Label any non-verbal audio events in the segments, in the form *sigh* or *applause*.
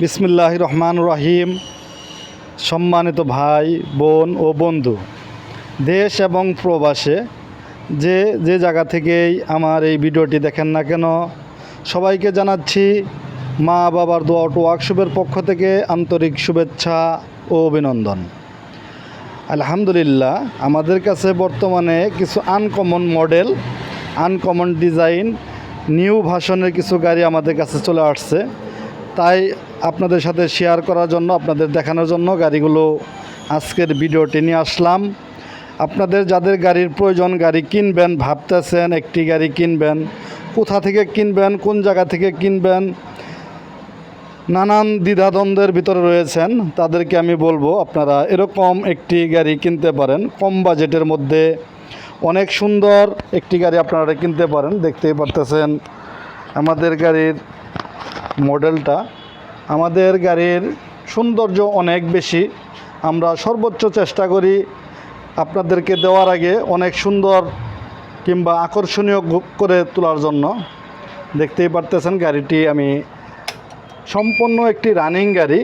বিসমিল্লাহ রহমান রহিম। সম্মানিত ভাই, বোন ও বন্ধু, দেশ এবং প্রবাসে যে যে জায়গা থেকেই আমার এই ভিডিওটি দেখেন না কেন, সবাইকে জানাচ্ছি মা বাবার দোয়া অটো ওয়ার্কশপের পক্ষ থেকে আন্তরিক শুভেচ্ছা ও অভিনন্দন। আলহামদুলিল্লাহ, আমাদের কাছে বর্তমানে কিছু uncommon model uncommon design new ভাষণের কিছু গাড়ি আমাদের কাছে চলে আসছে। তাই আপনাদের সাথে শেয়ার করার জন্য, আপনাদের দেখানোর জন্য গাড়িগুলো আজকের ভিডিওটি নিয়ে আসলাম। আপনাদের যাদের গাড়ির প্রয়োজন গাড়ি কিনবেন, ভাবতেছেন একটি গাড়ি কিনবেন, কোথা থেকে কিনবেন, কোন জায়গা থেকে কিনবেন, নানান দ্বিধাদ্বন্দ্বের ভিতরে রয়েছেন, তাদেরকে আমি বলব আপনারা এরকম একটি গাড়ি কিনতে পারেন। কম বাজেটের মধ্যে অনেক সুন্দর একটি গাড়ি আপনারা কিনতে পারেন। দেখতেই পারতেছেন আমাদের গাড়ির মডেলটা আমাদের গাড়ির সৌন্দর্য অনেক বেশি। আমরা সর্বোচ্চ চেষ্টা করি আপনাদেরকে দেওয়ার আগে অনেক সুন্দর কিংবা আকর্ষণীয় করে তোলার জন্য। দেখতেই পারতেছেন গাড়িটি আমি সম্পূর্ণ একটি রানিং গাড়ি।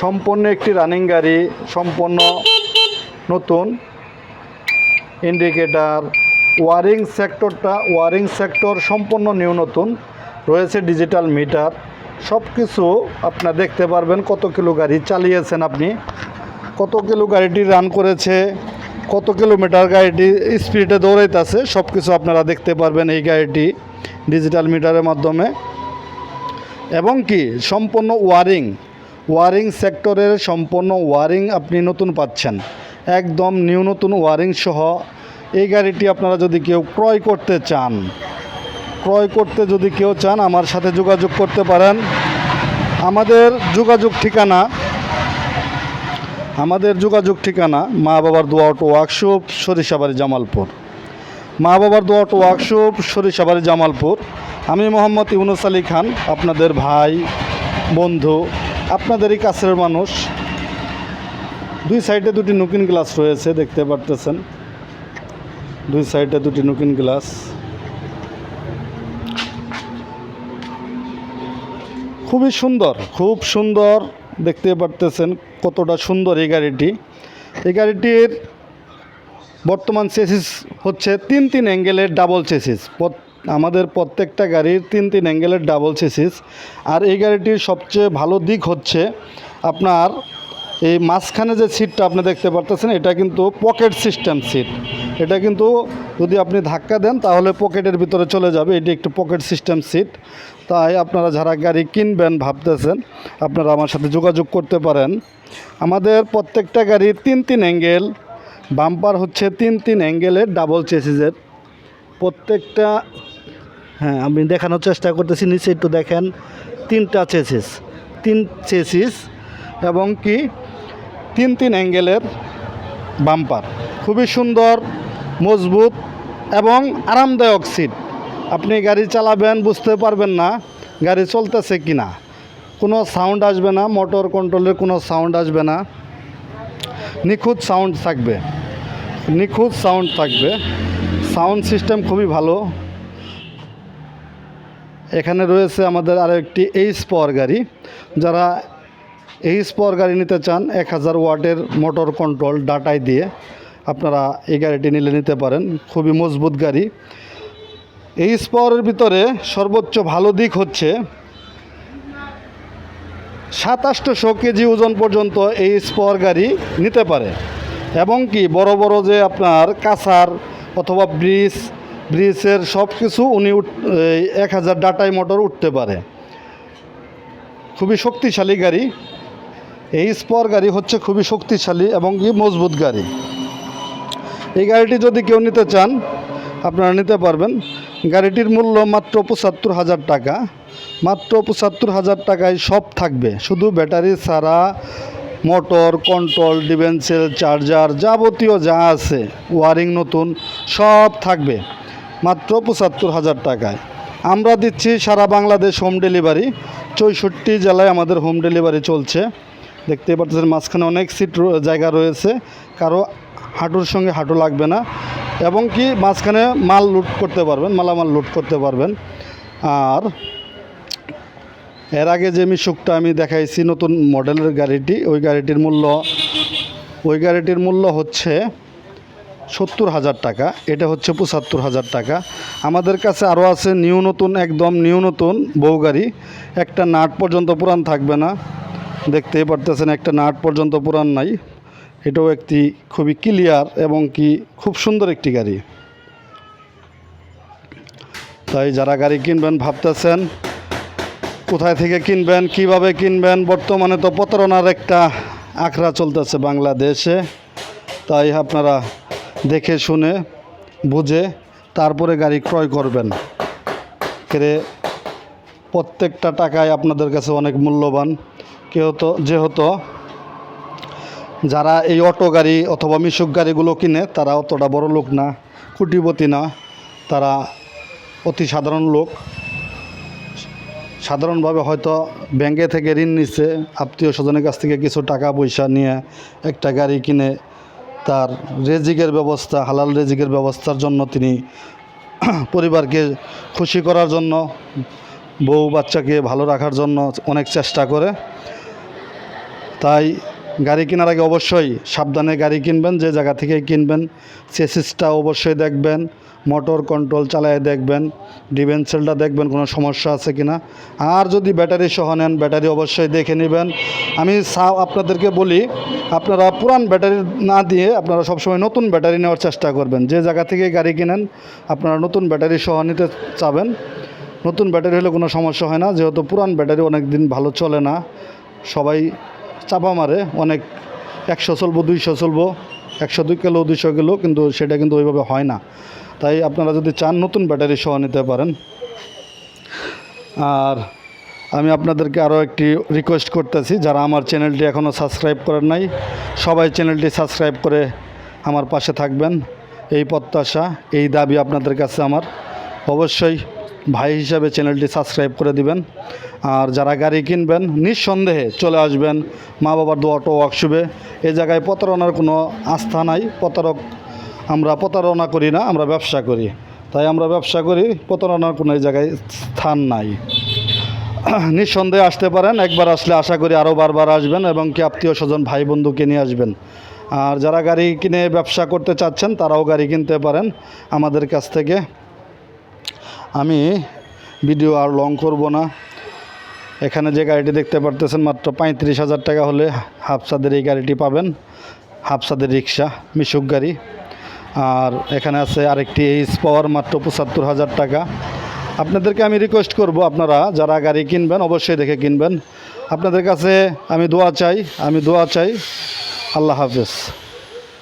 সম্পূর্ণ একটি রানিং গাড়ি, সম্পূর্ণ নতুন। ইন্ডিকেটার ওয়ারিং সেক্টরটা ওয়ারিং সেক্টর সম্পূর্ণ নিউ নতুন। রয়েছে ডিজিটাল মিটার সব কিছু আপনার দেখতে পারবেন কত কিলো গাড়ি চালিয়েছেন আপনি, কত কিলো গাড়িটি রান করেছে, কত কিলোমিটার গাড়িটি স্পিডে দৌড়াইতেছে সব কিছু আপনারা দেখতে পারবেন এই গাড়িটি ডিজিটাল মিটারের মাধ্যমে। এবং কি, সম্পূর্ণ ওয়ারিং ওয়ারিং সেক্টরের সম্পূর্ণ ওয়ারিং আপনি নতুন পাচ্ছেন। একদম নিউ নতুন ওয়ারিং সহ এই গাড়িটি আপনারা যদি কেউ ক্রয় করতে চান ক্রয় করতে যদি কেউ চান, আমার সাথে যোগাযোগ করতে পারেন। আমাদের যোগাযোগ ঠিকানা, আমাদের যোগাযোগ ঠিকানা মা বাবার দোয়া অটো ওয়ার্কশপ, সরিষাবাড়ি জামালপুর। মা বাবার দোয়া অটো ওয়ার্কশপ, সরিষাবাড়ি জামালপুর। আমি মোহাম্মদ ইউনুস আলী খান, আপনাদের ভাই, বন্ধু, আপনাদেরই কাছের মানুষ। দুই সাইডে দুটি নুকিন গ্লাস রয়েছে, দেখতে পারতেছেন। দুই সাইডে দুটি নুকিন গ্লাস। খুবই সুন্দর, খুব সুন্দর দেখতে পারতেছেন কতটা সুন্দর এই গাড়িটি। এই গাড়িটির বর্তমান চেসিস হচ্ছে তিন তিন অ্যাঙ্গেলের ডাবল চেসিস। আমাদের প্রত্যেকটা গাড়ির তিন তিন অ্যাঙ্গেলের ডাবল চেসিস। আর এই গাড়িটির সবচেয়ে ভালো দিক হচ্ছে আপনার এই মাঝখানে যে সিটটা আপনি দেখতে পারতেছেন, এটা কিন্তু পকেট সিস্টেম সিট এটা কিন্তু যদি আপনি ধাক্কা দেন, তাহলে পকেটের ভিতরে চলে যাবে। এটি একটু পকেট সিস্টেম সিট তাই আপনারা যারা গাড়ি কিনবেন, ভাবতেছেন, আপনারা আমার সাথে যোগাযোগ করতে পারেন। আমাদের প্রত্যেকটা গাড়ির তিন তিন অ্যাঙ্গেল বাম্পার হচ্ছে তিন তিন অ্যাঙ্গেলের ডাবল চেসিসের প্রত্যেকটা হ্যাঁ আমি দেখানোর চেষ্টা করতেছি, নিচে একটু দেখেন, তিনটা চেসিস তিন চেসিস এবং কি? তিন তিন অ্যাঙ্গেলের বাম্পার। খুবই সুন্দর, মজবুত এবং আরামদায়ক সিট। আপনি গাড়ি চালাবেন, বুঝতে পারবেন না গাড়ি চলতেছে কি না কোনো সাউন্ড আসবে না মোটর কন্ট্রোলের কোনো সাউন্ড আসবে না। নিখুঁত সাউন্ড থাকবে। নিখুঁত সাউন্ড থাকবে। সাউন্ড সিস্টেম খুবই ভালো। এখানে রয়েছে আমাদের আরও একটি এইচ পাওয়ার গাড়ি। যারা এইচ পাওয়ার গাড়ি নিতে চান এক হাজার ওয়াটের মোটর কন্ট্রোল ডাটায় দিয়ে আপনারা এই গাড়িটি নিলে নিতে পারেন। খুবই মজবুত গাড়ি। এই পাওয়ারের ভিতরে সর্বোচ্চ ভালো দিক হচ্ছে সাতাশশো কেজি ওজন পর্যন্ত এই স্পর গাড়ি নিতে পারে এবং কি বড় বড় যে আপনার কাঁচার অথবা ব্রিজ, ব্রিজের সব কিছু উনি এক হাজার ডাটাই মোটর উঠতে পারে। খুবই শক্তিশালী গাড়ি। এই স্পর গাড়ি হচ্ছে খুবই শক্তিশালী এবং কি মজবুত গাড়ি। এই গাড়িটি যদি কেউ নিতে চান, আপনারা নিতে পারবেন। গাড়িটির মূল্য মাত্র পঁচাত্তর হাজার টাকা। মাত্র পঁচাত্তর হাজার টাকায় সব থাকবে। শুধু ব্যাটারি ছাড়া, মোটর, কন্ট্রোল ডিভেন্সেল চার্জার যাবতীয় যা আছে, ওয়ারিং নতুন, সব থাকবে। মাত্র পঁচাত্তর হাজার টাকায়। আমরা দিচ্ছি সারা বাংলাদেশ হোম ডেলিভারি। চৌষট্টি জেলায় আমাদের হোম ডেলিভারি চলছে। দেখতে পাচ্ছেন মাঝখানে অনেক সিট জায়গা রয়েছে। কারও হাঁটুর সঙ্গে হাঁটু লাগবে না। এবং কি মাঝখানে মাল লুট করতে পারবেন, মালামাল লুট করতে পারবেন। আর এর আগে যে মিশুকটা আমি দেখাইছি, নতুন মডেলের গাড়িটি, ওই গাড়িটির মূল্য, ওই গাড়িটির মূল্য হচ্ছে সত্তর হাজার টাকা। এটা হচ্ছে পঁচাত্তর হাজার টাকা। আমাদের কাছে আরও আছে নিউ নতুন, একদম নিউ নতুন বউ গাড়ি। একটা নাট পর্যন্ত পুরান থাকবে না। দেখতেই পারতেছেন একটা নাট পর্যন্ত পুরান নাই। এটাও একটি খুবই ক্লিয়ার এবং কি খুব সুন্দর একটি গাড়ি। তাই যারা গাড়ি কিনবেন ভাবতেছেন, কোথায় থেকে কিনবেন, কীভাবে কিনবেন, বর্তমানে তো প্রতারণার একটা আখড়া চলতেছে বাংলাদেশে। তাই আপনারা দেখে শুনে, বুঝে তারপরে গাড়ি ক্রয় করবেন। কেরে প্রত্যেকটা টাকায় আপনাদের কাছে অনেক মূল্যবান। কেউ তো যেহেতু, যারা এই অটো গাড়ি অথবা মিশুক গাড়িগুলো কিনে, তারা অতটা বড় লোক না কুটিপতি না, তারা অতি সাধারণ লোক। সাধারণভাবে হয়তো ব্যাংকে থেকে ঋণ নিচ্ছে আত্মীয় স্বজনের কাছ থেকে কিছু টাকা পয়সা নিয়ে একটা গাড়ি কিনে, তার রেজিকের ব্যবস্থা, হালাল রেজিকের ব্যবস্থার জন্য তিনি পরিবারকে খুশি করার জন্য, বউ বাচ্চাকে ভালো রাখার জন্য অনেক চেষ্টা করে। তাই গাড়ি কেনার আগে অবশ্যই সাবধানে গাড়ি কিনবেন, যে জায়গা থেকে কিনবেন। চেসিসটা অবশ্যই দেখবেন, মোটর কন্ট্রোল চালায় দেখবেন, ডিভেন্সেলটা দেখবেন কোনো সমস্যা আছে কিনা। আর যদি ব্যাটারি সহ নেন, ব্যাটারি অবশ্যই দেখে নেবেন। আমি আপনাদেরকে বলি, আপনারা পুরান ব্যাটারি না দিয়ে আপনারা সবসময় নতুন ব্যাটারি নেওয়ার চেষ্টা করবেন। যে জায়গা থেকে গাড়ি কিনেন, আপনারা নতুন ব্যাটারি সহ নিতে চাবেন। নতুন ব্যাটারি হলে কোনো সমস্যা হয় না, যেহেতু পুরান ব্যাটারি অনেক দিন ভালো চলে না। সবাই চাপা মারে, অনেক একশো চলবো, দুইশো চলবো, একশো দুই কিলো, দুইশো কিলো, কিন্তু সেটা কিন্তু ওইভাবে হয় না। তাই আপনারা যদি চান নতুন ব্যাটারি সহ নিতে পারেন। আর আমি আপনাদেরকে আরও একটি রিকোয়েস্ট করতেছি, যারা আমার চ্যানেলটি এখনও সাবস্ক্রাইব করেন নাই, সবাই চ্যানেলটি সাবস্ক্রাইব করে আমার পাশে থাকবেন। এই প্রত্যাশা, এই দাবি আপনাদের কাছে আমার। অবশ্যই ভাই হিসাবে চ্যানেলটি সাবস্ক্রাইব করে দিবেন। আর যারা গাড়ি কিনবেন, নিঃসন্দেহে চলে আসবেন মা বাবার দু অটো ওয়ার্কশপে এ জায়গায় প্রতারণার কোনো আস্থা নাই। প্রতারক আমরা প্রতারণা করি না, আমরা ব্যবসা করি। তাই আমরা ব্যবসা করি, প্রতারণার কোনো এই জায়গায় স্থান নাই। *clears throat* নিঃসন্দেহে আসতে পারেন, একবার আসলে আশা করি আরও বারবার আসবেন এবং কি আত্মীয় স্বজন, ভাই বন্ধুকে নিয়ে আসবেন। আর যারা গাড়ি কিনে ব্যবসা করতে চাচ্ছেন, তারাও গাড়ি কিনতে পারেন। আমাদের কাছ থেকে আমি ভিডিও আর লং করব না। এখানে যে গাড়িটি দেখতে পারতেছেন, মাত্র পঁয়ত্রিশ হাজার টাকা হলে হাফসাদের এই গাড়িটি পাবেন। হাফসাদের রিক্সা, মিশুক গাড়ি। আর এখানে আছে আরেকটি এইচ পাওয়ার মাত্র পঁচাত্তর হাজার টাকা। আপনাদেরকে আমি রিকোয়েস্ট করব, আপনারা যারা গাড়ি কিনবেন, অবশ্যই দেখে কিনবেন। আপনাদের কাছে আমি দোয়া চাই, আমি দোয়া চাই। আল্লাহ হাফেজ।